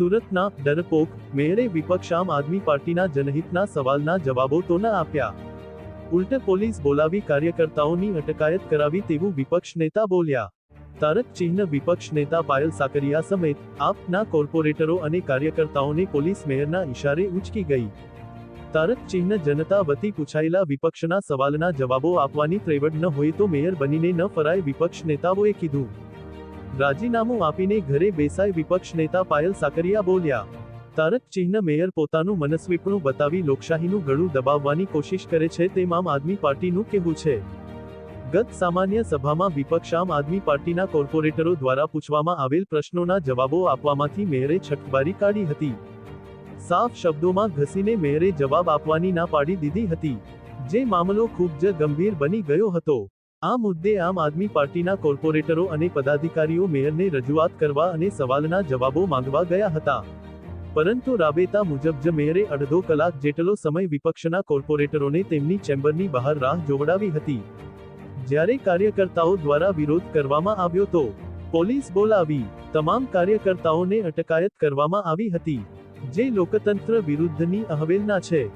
સુરતના ડરપોક મેયરે વિપક્ષ આમ આદમી પાર્ટીના જનહિતના સવાલના જવાબો તો ન આપ્યા. ઉલટે પોલીસ બોલાવી કાર્યકર્તાઓની અટકાયત કરાવી તેવું વિપક્ષ નેતા બોલ્યા. તારક ચિહ્ન વિપક્ષ નેતા પાયલ સાકરિયા સમેત આપના કોર્પોરેટરો અને કાર્યકર્તાઓને પોલીસ મેયરના ઇશારે ઉચકી ગઈ. તારક ચિહ્ન જનતા વતી પૂછાયેલા વિપક્ષના સવાલના જવાબો આપવાની ત્રેવડ ન હોય તો મેયર બનીને ન ફરાય વિપક્ષ નેતાઓએ કીધું. રાજીનામું આપીને ઘરે બેસાય વિપક્ષ નેતા પાયલ સાકરિયા બોલ્યા, તારક ચિહ્ન મેયર પોતાનું મનસ્વીપણું બતાવી લોકશાહીનું ગળું દબાવવાની કોશિશ કરે છે તેમ આમ આદમી પાર્ટીનું કહેવું છે. ગત સામાન્ય સભામાં વિપક્ષ આમ આદમી પાર્ટીના કોર્પોરેટરો દ્વારા પૂછવામાં આવેલ પ્રશ્નોના જવાબો આપવામાંથી મેયરે છટબારી કાઢી હતી. સાફ શબ્દોમાં ઘસીને મેયરે જવાબ આપવાની ના પાડી દીધી હતી. જે મામલો ખૂબ જ ગંભીર બની ગયો હતો. આ મુદ્દે આમ આદમી પાર્ટીના કોર્પોરેટરો અને પદાધિકારીઓ મેયરને રજૂઆત કરવા અને સવાલના જવાબો માંગવા ગયા હતા. પરંતુ રાબેતા મુજબ જ મેયરે અડધો કલાક જેટલો સમય વિપક્ષના કોર્પોરેટરોને તેમની ચેમ્બરની બહાર રાહ જોવડાવી હતી. જ્યારે કાર્યકર્તાઓ દ્વારા વિરોધ કરવામાં આવ્યો તો, પોલીસ બોલાવી, તમામ કાર્યકર્તાઓને અટકાયત કરવામાં આવી હતી, જે લોકતંત્ર વિરુદ્ધની અહવેલના છે.